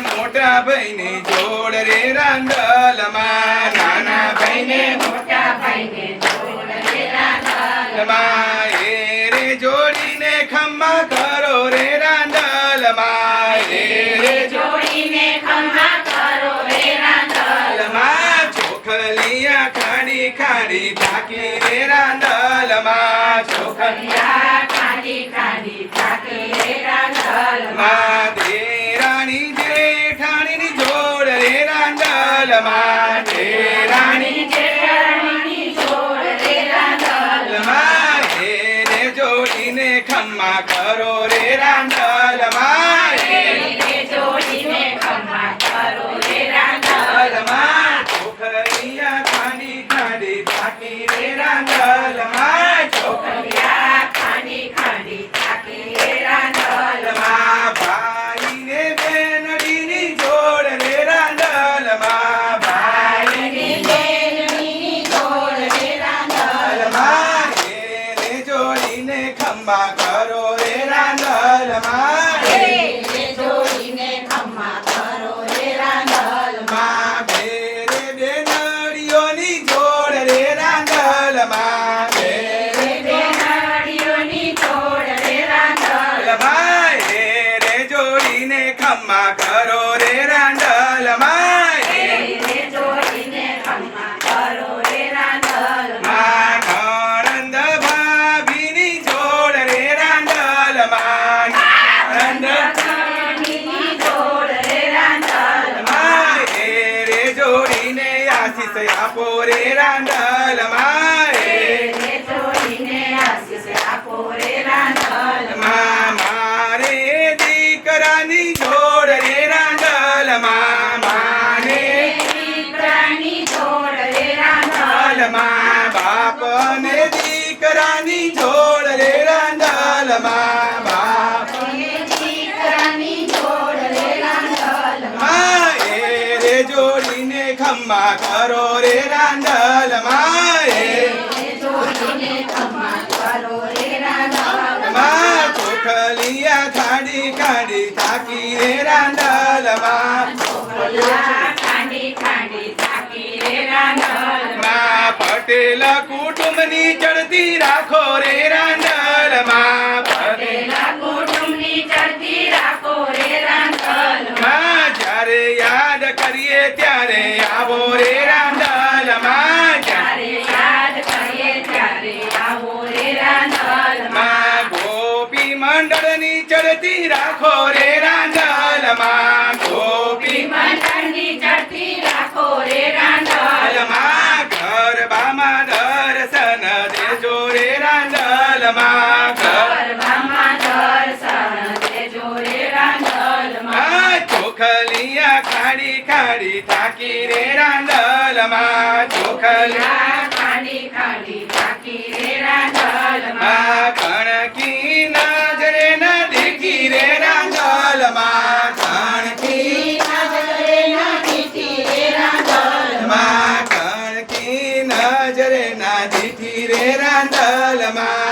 મોટા ભાઈને જોડ રે રાંડલમાં. નાના ભાઈને મોટા જોડ રે રાંડલમાં. એ રે જોડીને ખમ્મા કરો રે રાંડલમાં. એ રે જોડીને ખમ્મા કરો રે રાંડલમાં. ચોખલિયા ખાડી ખાડી થાકી રે રાંડલમાં. ચોખલિયા જેઠાણીની જોડ રે રાંડલમાં રાણી જેઠાણીની જોડ જોડીને ખમ્મા કરો રે રાંડલમાં ખમ્મા કરો રે રાંડલમાં એને આશીષ આપો રે રાંડલમાં એને જોડીને આશીષ આપો રે રાંધલમાં મારે દીકરાની જોડ રે રાંડલમાં માને દીકરાની જોડ રે રાંધલમાં બાપને ખમ્મા કરો રે રે રાંધલમાં ચોખલિયા ખાડી ખાડી થાકી રે રે રાંધલમાં. પટેલ કુટુંબની ચડતી રાખો રે રાંડલમાં ત્યારે આવો રે યાદ કરીએ ત્યારે આવો રે રાંધલ ગોપી મંડળની ચડતી રાખો રે રાંડલમાં ગોપી મંડળની ચડતી રાખો રે રાંધલ ખાડી થાકી રે રાંડલમાં ચોખલિયા યા ખાંડી ખાંડી થાકી રે રાંધલમાં આ કણકી નજરે ન દેખી રે રાંડલમાં કણકી નજરે ના દીઠી રે રાંધલમાં કણકી નજરે ના દીઠી રે રાંડલમાં